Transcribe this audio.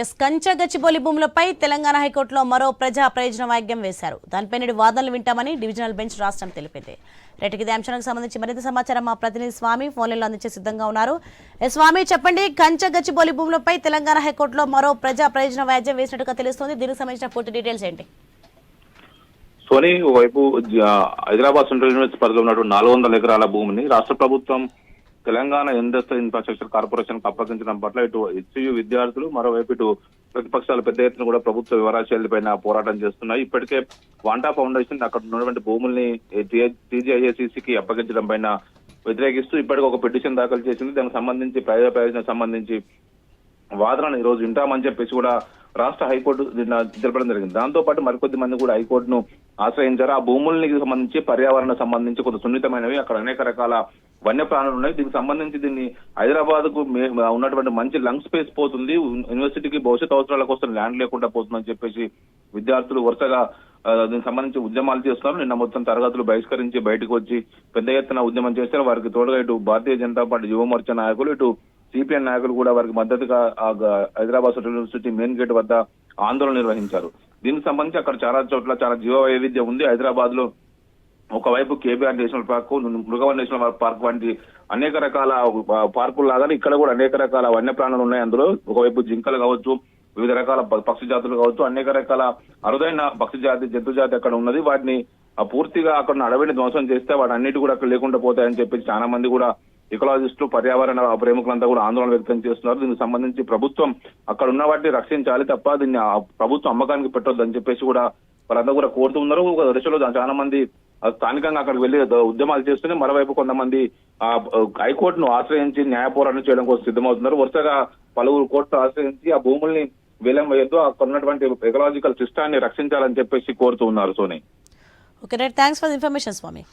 Yes Kanchagachibowli భూములపై తెలంగాణ హైకోర్టులో మరో ప్రజా ప్రయోజన వాగ్యం వేశారు. దానిపై నేడు వాదనలు వింటామని డివిజనల్ బెంచ్ రాష్ట్రం తెలిపింది. రేటుకి అంశానికి సంబంధించి మరింత సమాచారం మా ప్రతినిధి స్వామి ఫోన్లలో అందించే సిద్ధంగా ఉన్నారు. ఎస్ స్వామి చెప్పండి కంచగచ్చిబౌలి భూములపై తెలంగాణ హైకోర్టులో మరో ప్రజా ప్రయోజన వాగ్యం వేసినట్టుగా తెలుస్తోంది. దీనికి సంబంధించిన పూర్తి డీటెయిల్స్ ఏంటి? సోని ఓవైపు హైదరాబాద్ సెంట్రల్ యూనివర్సిటీ పరిధిలో ఉన్నటువంటి నాలుగు వందల ఎకరాల భూమిని రాష్ట్ర ప్రభుత్వం తెలంగాణ ఇండస్ట్రియల్ ఇన్ఫ్రాస్ట్రక్చర్ కార్పొరేషన్కు అప్పగించడం పట్ల ఇటు హెచ్యు విద్యార్థులు మరోవైపు ఇటు ప్రతిపక్షాలు పెద్ద ఎత్తున కూడా ప్రభుత్వ వివరాశైలి పైన పోరాటం చేస్తున్నాయి. ఇప్పటికే వాంటా ఫౌండేషన్ అక్కడ ఉన్నటువంటి భూముల్ని టీజీఐఏసీసీకి అప్పగించడం పైన వ్యతిరేకిస్తూ ఇప్పటికి ఒక పిటిషన్ దాఖలు చేసింది. దానికి సంబంధించి ప్రజా ప్రయోజనం సంబంధించి వాదనను ఈ రోజు వింటామని చెప్పేసి కూడా రాష్ట్ర హైకోర్టు తెలపడం జరిగింది. దాంతో పాటు మరికొద్ది మంది కూడా హైకోర్టును ఆశ్రయించారు. ఆ భూములకి సంబంధించి పర్యావరణ సంబంధించి కొంత సున్నితమైనవి అక్కడ అనేక రకాల వన్యప్రాణులు ఉన్నాయి. దీనికి సంబంధించి దీన్ని హైదరాబాద్కు ఉన్నటువంటి మంచి లంగ్ స్పేస్ పోతుంది. యూనివర్సిటీకి భవిష్యత్ అవసరాల కోసం ల్యాండ్ లేకుండా పోతుందని చెప్పేసి విద్యార్థులు వరుసగా దీనికి సంబంధించి ఉద్యమాలు చేస్తున్నారు. నిన్న మొత్తం తరగతులు బహిష్కరించి బయటకు వచ్చి పెద్ద ఎత్తున ఉద్యమం చేశారు. వారికి తోడుగా ఇటు భారతీయ జనతా పార్టీ యువ మోర్చా నాయకులు ఇటు సిపిఎన్ నాయకులు కూడా వారికి మద్దతుగా హైదరాబాద్ యూనివర్సిటీ మెయిన్ గేట్ వద్ద ఆందోళన నిర్వహించారు. దీనికి సంబంధించి అక్కడ చాలా చోట్ల చాలా జీవ వైవిధ్యం ఉంది. హైదరాబాద్లో ఒకవైపు KBR national park Mrugavan national park వంటి అనేక రకాల పార్కులు లాగానే ఇక్కడ కూడా అనేక రకాల వన్యప్రాణులు ఉన్నాయి. అందులో ఒకవైపు జింకలు కావచ్చు వివిధ రకాల పక్షి జాతులు కావచ్చు అనేక రకాల అరుదైన పక్షి జాతి జంతు జాతి అక్కడ ఉన్నది. వాటిని ఆ పూర్తిగా అక్కడ అడవిని ధ్వంసం చేస్తే వాటి అన్నిటి కూడా అక్కడ లేకుండా పోతాయని చెప్పి చాలా మంది కూడా ఇకలాజిస్టులు పర్యావరణ ప్రేమికులంతా కూడా ఆందోళన వ్యక్తం చేస్తున్నారు. దీనికి సంబంధించి ప్రభుత్వం అక్కడ ఉన్న వాటిని రక్షించాలి తప్ప దీన్ని ప్రభుత్వం అమ్మకానికి పెట్టొద్దని చెప్పేసి కూడా వాళ్ళందరూ కూడా కోరుతున్నారు ఒక దశలో చాలా మంది స్థానికంగా అక్కడికి వెళ్ళి ఉద్యమాలు చేస్తూనే మరోవైపు కొంతమంది ఆ హైకోర్టును ఆశ్రయించి న్యాయ పోరాటం చేయడం కోసం సిద్ధమవుతున్నారు. వరుసగా పలువురు కోర్టు ఆశ్రయించి ఆ భూముల్ని వేలం వేయద్దు. అక్కడ ఉన్నటువంటి ఎకలాజికల్ సిస్టాన్ని రక్షించాలని చెప్పేసి కోరుతూ ఉన్నారు Soni. Okay right. Thanks for information Swami.